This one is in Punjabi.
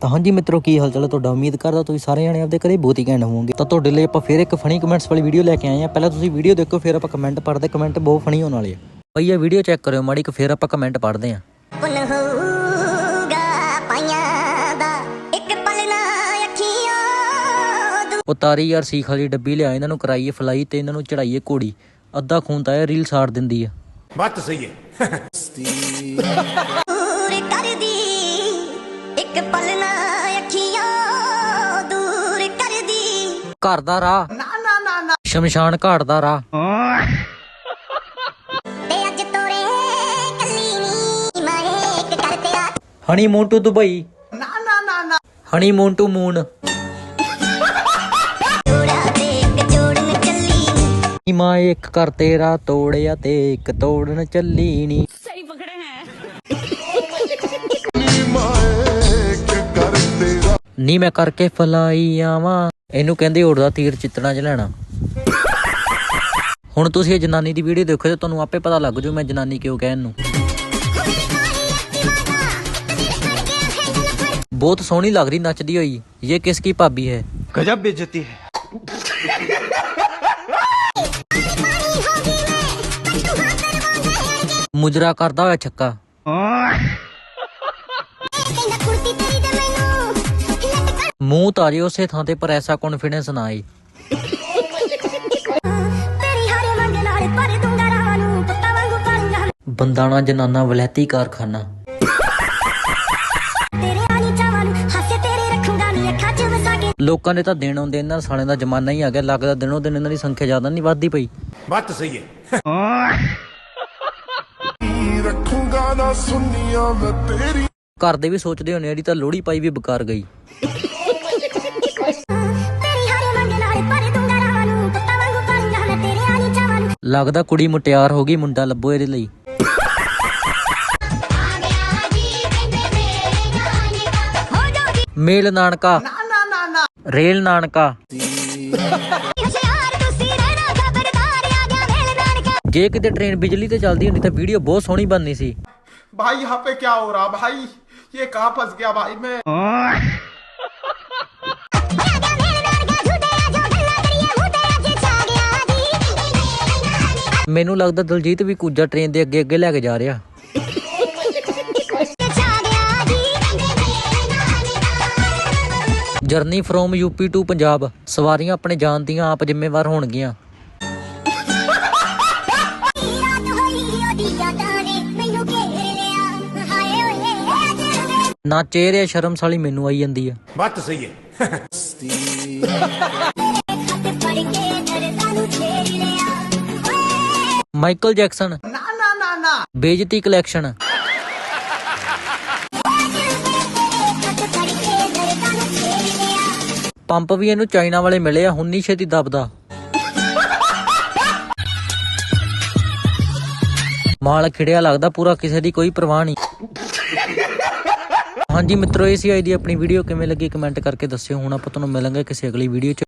ਤਾਂ ਹਾਂਜੀ ਮਿੱਤਰੋ ਕੀ ਹਾਲ ਚਾਲ ਹੈ ਤੁਹਾਡਾ? ਉਮੀਦ ਕਰਦਾ ਤੁਸੀਂ ਸਾਰੇ ਜਾਣੇ ਆਪਦੇ ਘਰੇ ਬਹੁਤ ਹੀ ਘੈਂਟ ਹੋਵੋਗੇ। ਤਾਂ ਤੁਹਾਡੇ ਲਈ ਆਪਾਂ ਫੇਰ ਇੱਕ ਫਨੀ ਕਮੈਂਟਸ ਵਾਲੀ ਵੀਡੀਓ ਲੈ ਕੇ ਆਏ ਆ ਪਹਿਲਾਂ ਤੁਸੀਂ ਵੀਡੀਓ ਦੇਖੋ ਫਿਰ ਆਪਾਂ ਕਮੈਂਟ ਪੜ੍ਹਦੇ। ਕਮੈਂਟ ਬਹੁਤ ਫਨੀ ਹੋਣ ਵਾਲੇ ਆ। ਭਈਆ ਵੀਡੀਓ ਚੈੱਕ ਕਰਿਓ ਮਾੜੀ ਕੁ ਫਿਰ ਆਪਾਂ ਕਮੈਂਟ ਪੜ੍ਹਦੇ ਆ ਪੁਨ ਹੋਊਗਾ ਪਾਈਆਂ ਦਾ ਇੱਕ ਪਲ ਨਾ ਅੱਖੀਆਂ ਦੂ ਉਹ ਤਾਰੀ ਯਾਰ ਸੀਖ ਵਾਲੀ ਡੱਬੀ ਲਿਆ ਇਹਨਾਂ ਨੂੰ ਕਰਾਈਏ ਫਲਾਈ ਤੇ ਇਹਨਾਂ ਨੂੰ ਚੜਾਈਏ ਘੋੜੀ। ਅੱਧਾ ਖੂਨ ਤਾਂ ਇਹ ਰੀਲ ਸਾੜ ਦਿੰਦੀ ਆ। ਬਾਤ ਸਹੀ ਹੈ। ਕਰਦੀ ਇੱਕ ਪਲ ਨਾ ਅੱਖੀਆਂ ਦੂਰ ਕਰਦੀ। ਘਰ ਦਾ ਰਾਹ। ਨਾ ਨਾ ਨਾ ਨਾ। ਸ਼ਮਸ਼ਾਨ ਘਾਟ ਦਾ ਰਾਹ। ਤੇ ਅੱਜ ਤੋਰੇ ਕੱਲੀ ਨੀ ਮੈਂ ਇੱਕ ਕਰ ਤੇਰਾ ਹਨੀਮੂਨ ਟੂ ਦੁਬਈ ਨਾ ਨਾ ਨਾ ਨਾ। ਹਨੀਮੂਨ ਟੂ ਮੂਨ ਜੋੜਾ ਤੇ ਇੱਕ ਜੋੜਨ ਚੱਲੀ ਨੀ। ਨੀ ਮਾਂ ਇੱਕ ਕਰ ਤੇਰਾ ਤੋੜਿਆ ਤੇ ਇੱਕ ਤੋੜਨ ਚੱਲੀ ਨੀ। ਨੀ ਮੈਂ ਕਰਕੇ ਫਲਾਈ ਆਵਾਂ। ਇਹਨੂੰ ਕਹਿੰਦੇ ਉੜਦਾ ਤੀਰ ਚਿੱਤਣਾ ਚ ਲੈਣਾ। ਹੁਣ ਤੁਸੀਂ ਇਹ ਜਨਾਨੀ ਦੀ ਵੀਡੀਓ ਦੇਖੋ ਤੇ ਤੁਹਾਨੂੰ ਆਪੇ ਪਤਾ ਲੱਗ ਜੂ ਮੈਂ ਜਨਾਨੀ ਕਿਉਂ ਕਹਿਣ ਨੂੰ। ਬਹੁਤ ਸੋਹਣੀ ਲੱਗ ਰਹੀ ਨੱਚਦੀ ਹੋਈ। ਇਹ ਕਿਸ ਕੀ ਭਾਬੀ ਹੈ? ਗਜਬ ਬੇਇੱਜ਼ਤੀ ਹੈ। ਮੁਜਰਾ ਕਰਦਾ ਹੋਇਆ ਛੱਕਾ। ਮੂੰਹ ਤਾਰੀ ਉਸੇ ਥਾਂ ਤੇ ਪਰ ਐਸਾ ਕੌਨਫੀਡੈਂਸ ਨਾ ਆਈ। ਬੰਦਾਣਾ ਜਨਾਨਾ ਵਲੈਤੀ ਕਾਰਖਾਨਾ। ਲੋਕਾਂ ਨੇ ਤਾਂ ਦੇਣ ਆਉਂਦੇ ਇਹਨਾਂ ਸਾਲਿਆਂ ਦਾ ਜ਼ਮਾਨਾ ਹੀ ਆ ਗਿਆ। ਲੱਗਦਾ ਦਿਨੋਂ ਦਿਨ ਇਹਨਾਂ ਦੀ ਸੰਖਿਆ ਜ਼ਿਆਦਾ ਨਹੀਂ ਵੱਧਦੀ ਪਈ। ਬੱਤ ਸਹੀ ਹੈ। ਰੱਖੂਗਾ ਨਾ ਸੁਣੀਆਂ ਮੈਂ ਤੇਰੀ। ਘਰ ਦੇ ਵੀ ਸੋਚਦੇ ਹੋਣੇ ਜਿਹੜੀ ਤਾਂ ਲੋੜੀ ਪਾਈ ਵੀ ਬਕਾਰ ਗਈ। ਲੱਗਦਾ ਕੁੜੀ ਮੁਟਿਆਰ ਹੋ ਗਈ ਮੁੰਡਾ ਲੱਭੋ ਇਹਦੇ ਲਈ ਹੋ ਜਾਓਗੀ ਮੇਲ ਨਾਨਕਾ ਨਾ ਨਾ ਨਾ ਰੇਲ ਨਾਨਕਾ ਹੁਸ਼ਿਆਰ ਤੁਸੀਂ ਰਹਿਣਾ ਖਬਰਦਾਰ ਆ ਗਿਆ ਮੇਲ ਨਾਨਕਾ ਜੇ ਕਿਤੇ ਟ੍ਰੇਨ ਬਿਜਲੀ ਤੇ ਚੱਲਦੀ ਹੁੰਦੀ ਤਾਂ ਵੀਡੀਓ ਬਹੁਤ ਸੋਹਣੀ ਬਣਨੀ ਸੀ भाई यहाँ पे क्या हो रहा भाई ये कहाँ फंस गया भाई मैं ਮੈਨੂੰ ਲੱਗਦਾ ਦਲਜੀਤ ਵੀ ਕੂਜਾ ਟ੍ਰੇਨ ਦੇ ਅੱਗੇ ਅੱਗੇ ਲੈ ਕੇ ਜਾ ਰਿਹਾ। Journey from UP to Punjab ਸਵਾਰੀਆਂ ਆਪਣੇ ਜਾਨ ਦੀਆਂ ਆਪ ਜ਼ਿੰਮੇਵਾਰ ਹੋਣਗੀਆਂ। ਨਾ ਚਿਹਰੇ ਸ਼ਰਮਸਾਲੀ ਮੈਨੂੰ ਆਈ ਜਾਂਦੀ ਆ। ਬੱਤ ਸਹੀ ਹੈ। Michael Jackson. ਨਾ ਨਾ ਨਾ ਨਾ। ਬੇਇੱਜ਼ਤੀ ਕਲੈਕਸ਼ਨ ਪੰਪ ਵੀ ਇਹਨੂੰ ਚਾਈਨਾ ਵਾਲੇ ਮਿਲੇ ਆ ਹੁਣ ਨਹੀਂ ਛੇਤੀ ਦਬਦਾ। ਮਾਲ ਖਿੜਿਆ ਲੱਗਦਾ ਪੂਰਾ ਕਿਸੇ ਦੀ ਕੋਈ ਪਰਵਾਹ ਨਹੀਂ। ਹਾਂਜੀ ਮਿੱਤਰੋ ਇਹ ਸੀ ਅੱਜ ਦੀ ਆਪਣੀ ਵੀਡੀਓ ਕਿਵੇਂ ਲੱਗੀ ਕਮੈਂਟ ਕਰਕੇ ਦੱਸਿਓ। ਹੁਣ ਆਪਾਂ ਤੁਹਾਨੂੰ ਮਿਲਾਂਗੇ ਕਿਸੇ ਅਗਲੀ ਵੀਡੀਓ 'ਚ।